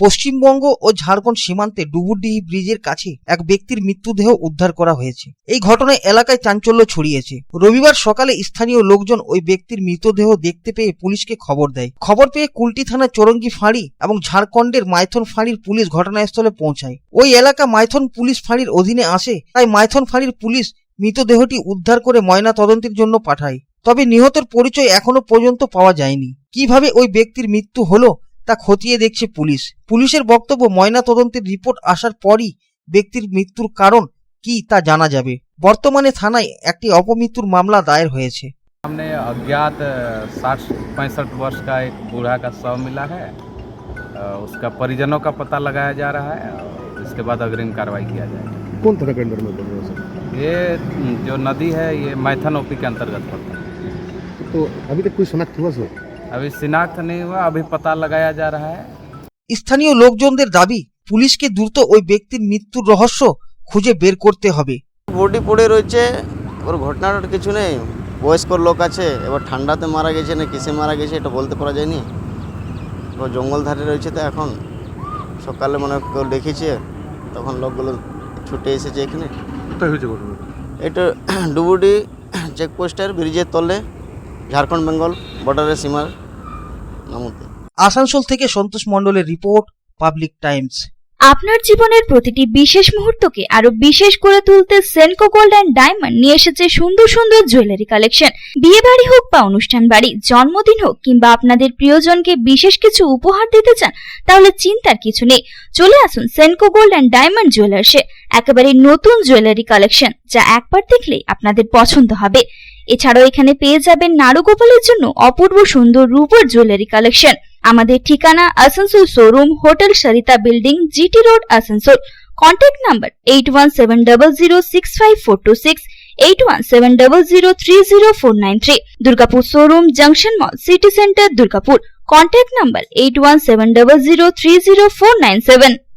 পশ্চিমবঙ্গ ও ঝাড়খণ্ড সীমান্তে ডুবুরডিহি ব্রিজের কাছে এক ব্যক্তির মৃত্যুদেহ উদ্ধার করা হয়েছে। এই ঘটনায় এলাকায় চাঞ্চল্য ছড়িয়েছে। রবিবার সকালে স্থানীয় লোকজন ওই ব্যক্তির মৃতদেহ দেখতে পেয়ে পুলিশকে খবর দেয়। খবর পেয়ে কুলটি থানা চরঙ্গি ফাঁড়ি এবং ঝাড়খণ্ডের মাইথন ফাঁড়ির পুলিশ ঘটনাস্থলে পৌঁছায়। ওই এলাকা মাইথন পুলিশ ফাঁড়ির অধীনে আসে, তাই মাইথন ফাঁড়ির পুলিশ মৃতদেহটি উদ্ধার করে ময়না তদন্তের জন্য পাঠায়। তবে নিহতের পরিচয় এখনও পর্যন্ত পাওয়া যায়নি। কীভাবে ওই ব্যক্তির মৃত্যু হলো তা খতিয়ে দেখছে পুলিশ পুলিশের বক্তব্য ময়না তদন্তের রিপোর্ট আসার পরই ব্যক্তির মৃত্যুর কারণ কি তা জানা যাবে বর্তমানে থানায় একটি অপমৃত্যুর মামলা দায়ের হয়েছে हमने अज्ञात साठ पैंसठ वर्ष का एक बूढ़ा का शव मिला है अ, उसका परिजनों का पता लगाया जा रहा है और इसके बाद अग्रिम कार्रवाई किया जाएगा कौन थाना के अंडर में पड़ रहे हो सर ये म, जो नदी है ये मैथन ओपी के अंतर्गत पड़ता है तो अभी तक कोई शनाख्त हुआ सर अभी शिनाख्त नहीं हुआ अभी पता लगाया जा रहा है স্থানীয় লোকজনদের দাবি পুলিশকে দ্রুত ওই ব্যক্তির মৃত্যুর রহস্য খুঁজে বের করতে হবে বডি পড়ে রয়েছে ওর ঘটনাটার কিছু নেই বয়স্ক লোক আছে এবার ঠান্ডাতে মারা গেছে না কিসে মারা গেছে এটা বলতে পারা যায়নি ও জঙ্গল ধারে রয়েছে তো এখন সকালে মনে হয় কেউ দেখেছে তখন লোকগুলো ছুটে এসেছে এখানে কোথায় হয়েছে ঘটনা এটা ডুবুডি চেকপোস্টের ব্রিজের তলে ঝাড়খণ্ড বেঙ্গল বর্ডারের সীমার নামতে। আসানসোল থেকে সন্তোষ মণ্ডলের রিপোর্ট পাবলিক টাইমস। আপনার জীবনের প্রতিটি বিশেষ মুহূর্তকে আরও বিশেষ করে তুলতে সেনকো গোল্ড অ্যান্ড ডায়মন্ড নিয়ে এসেছে সুন্দর সুন্দর জুয়েলারি কালেকশন। বিয়ে বাড়ি হোক বা অনুষ্ঠান বাড়ি জন্মদিন হোক কিংবা আপনাদের প্রিয়জনকে বিশেষ কিছু উপহার দিতে চান তাহলে চিন্তার কিছু নেই। চলে আসুন সেনকো গোল্ড অ্যান্ড ডায়মন্ড জুয়েলার্সে। একেবারে নতুন জুয়েলারি কালেকশন যা একবার দেখলেই আপনাদের পছন্দ হবে। এছাড়াও এখানে পেয়ে যাবেন নারুগোপালের জন্য অপূর্ব সুন্দর রূপোর জুয়েলারি কালেকশন আমাদের ঠিকানা Asansol showroom hotel Sarita building GT road Asansol. Contact number eight one seven double zero six five four two six eight one seven double zero three zero four nine three Durgapur showroom junction mall city centre Durgapur. Contact number eight one seven double zero three zero four nine seven